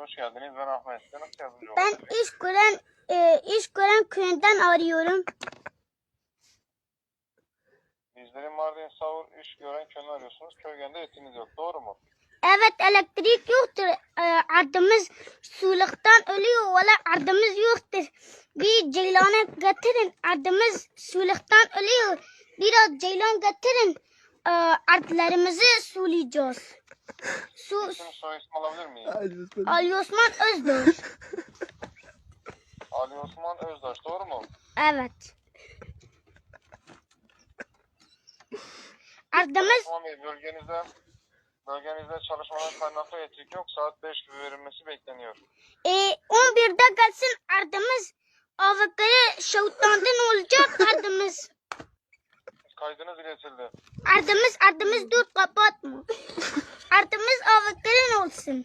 hoş geldiniz. Ben Ahmet. Size nasıl yardımcı Ben olabilirim? iş gören e, iş gören köyünden arıyorum. Bizlerin Mardin Savur iş gören köyünü arıyorsunuz. Köyünde etiniz yok. Doğru mu? Evet elektrik yoktur. E, ardımız suluktan ölüyor. Valla ardımız yoktur. Bir ceylanı getirin. Ardımız suluktan ölüyor. Biraz ceylan getirin. E, artlarımızı sulayacağız. Su, İsim soy isim alabilir miyim? Ali Osman Özdoğan. Ali Osman Özdaş. Doğru mu? Evet. Ardımız Osman Bey bölgenizde bölgenizde çalışmadan kaynaklı elektrik yok. Saat 5 gibi verilmesi bekleniyor. e, 11'de gelsin ardımız avukları şavutlandın olacak ardımız. Kaydınız iletildi. Ardımız ardımız dur. Ardımız avukların olsun.